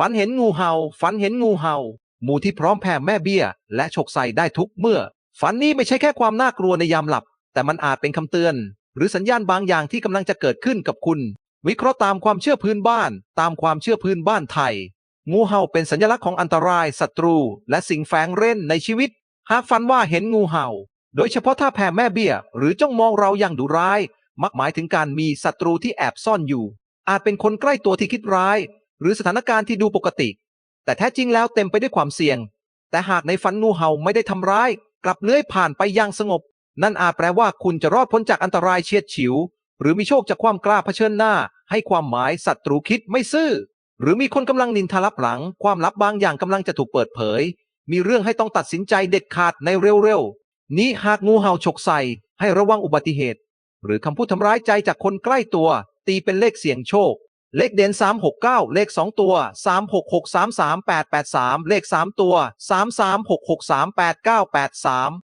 ฝันเห็นงูเห่า ฝันเห็นงูเห่า หมู่ที่พร้อมแผ่แม่เบี้ย และฉกใส่ได้ทุกเมื่อ ฝันนี้ไม่ใช่แค่ความน่ากลัวในยามหลับ แต่มันอาจเป็นคำเตือน หรือสัญญาณบางอย่างที่กำลังจะเกิดขึ้นกับคุณ วิเคราะห์ตามความเชื่อพื้นบ้าน ตามความเชื่อพื้นบ้านไทย งูเห่าเป็นสัญลักษณ์ของอันตรายศัตรู และสิ่งแฝงเร้นในชีวิต หากฝันว่าเห็นงูเห่า โดยเฉพาะถ้าแผ่แม่เบี้ย หรือจ้องมองเราอย่างดุร้าย มักหมายถึงการมีศัตรูที่แอบซ่อนอยู่ อาจเป็นคนใกล้ตัวที่คิดร้าย หรือสถานการณ์ที่ดูปกติ แต่แท้จริงแล้วเต็มไปด้วยความเสี่ยง แต่หากในฝันงูเห่าไม่ได้ทำร้าย กลับเลื้อยผ่านไปอย่างสงบ นั่นอาจแปลว่าคุณจะรอดพ้นจากอันตรายเฉียดฉิว หรือมีโชคจากความกล้าเผชิญหน้า ให้ความหมายศัตรูคิดไม่ซื่อ หรือมีคนกำลังนินทาลับหลัง ความลับบางอย่างกำลังจะถูกเปิดเผย มีเรื่องให้ต้องตัดสินใจเด็ดขาดในเร็วๆนี้หากงูเห่าฉกใส่ให้ระวังอุบัติเหตุ หรือคำพูดทำร้ายใจจากคนใกล้ตัว ตีเป็นเลขเสี่ยงโชค เลขเด่น 369 เลข 2 ตัว 3663388 3 เลข 3 ตัว 336638983